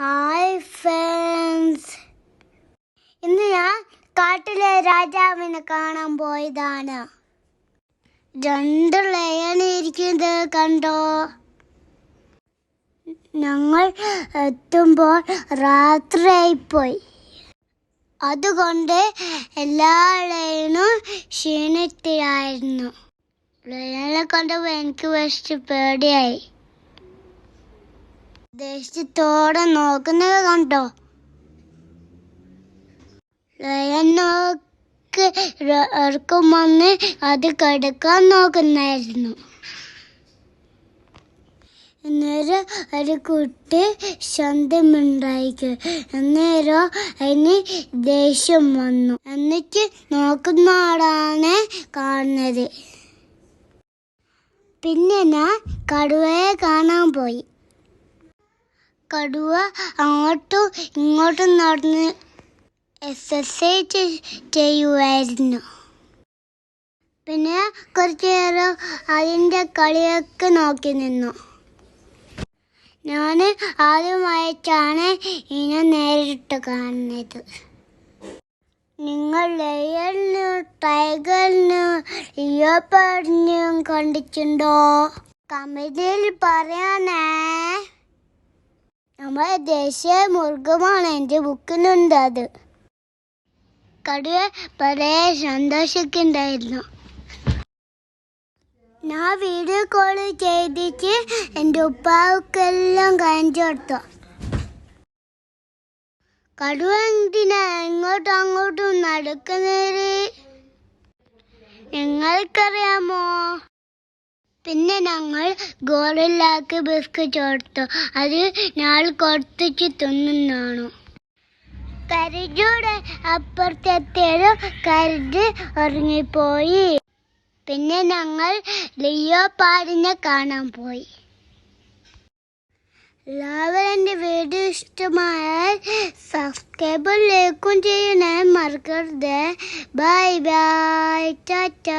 Hi friends ഇന്ന് ഞാൻ കാട്ടിലെ രാജാവിനെ കാണാൻ പോയതാണ്. രണ്ട് ലയൺ ഇരിക്കുന്നത് കണ്ടോ? ഞങ്ങൾ എത്തുമ്പോൾ രാത്രിയായിപ്പോയി. അതുകൊണ്ട് എല്ലാ ലയണും ക്ഷീണത്തിലായിരുന്നു ലയനെ കണ്ടപ്പോൾ എനിക്ക് വെച്ച് പേടിയായി. ദേഷ്യത്തോടെ നോക്കുന്നത് കണ്ടോ? ലയനോക്ക് ഇറക്കം വന്ന് അത് കടുക്കാൻ നോക്കുന്നായിരുന്നു അന്നേരം ഒരു കുട്ടി ശബ്ദമുണ്ടായിക്ക്. അന്നേരം അതിന് ദേഷ്യം വന്നു. എന്നിട്ട് നോക്കുന്ന ആളാണ് കാണുന്നത്. പിന്നെ ഞാൻ കടുവയെ കാണാൻ പോയി. കടുവ അങ്ങോട്ടും ഇങ്ങോട്ടും നടന്ന് എക്സസൈസ് ചെയ്യുമായിരുന്നു പിന്നെ കുറച്ച് നേരം അതിന്റെ കളിയൊക്കെ നോക്കി നിന്നു. ഞാൻ ആദ്യമായിട്ടാണ് ഇതിനെ നേരിട്ട് കാണുന്നത്. നിങ്ങൾ ലയലിനും ടൈഗറിനും ലിയോപ്പാടിനും കണ്ടിട്ടുണ്ടോ? കമിതിയിൽ പറയാനേ. നമ്മുടെ ദേശീയ മൃഗമാണ്. എന്റെ ബുക്കിനുണ്ട് അത്. കടുവ പഴയ സന്തോഷമൊക്കെ ഉണ്ടായിരുന്നു ഞാൻ വീഡിയോ കോൾ ചെയ്തിട്ട് എന്റെ ഉപ്പാവുക്കെല്ലാം കാണിച്ചു കൊടുത്തു. കടുവ എന്തിനാ എങ്ങോട്ടും അങ്ങോട്ടും നടക്കുന്നത് നിങ്ങൾക്കറിയാമോ? പിന്നെ ഞങ്ങൾ ഗോറില്ലാക്ക് ബിസ്ക്കറ്റ് കൊടുത്തു അത് ഞാൻ കൊടുത്തിച്ച് തിന്നുന്നാണ് കരുജൂടെ അപ്പുറത്തെത്തിയൊരു കരുത് ഉറങ്ങിപ്പോയി. പിന്നെ ഞങ്ങൾ ലിയോ പാടിനെ കാണാൻ പോയി. എല്ലാവരും വീഡിയോ ഇഷ്ടമായാൽ സബ്സ്ക്രൈബും ലൈക്കും ചെയ്യണേ മറക്കരുത്. Bye bye tata.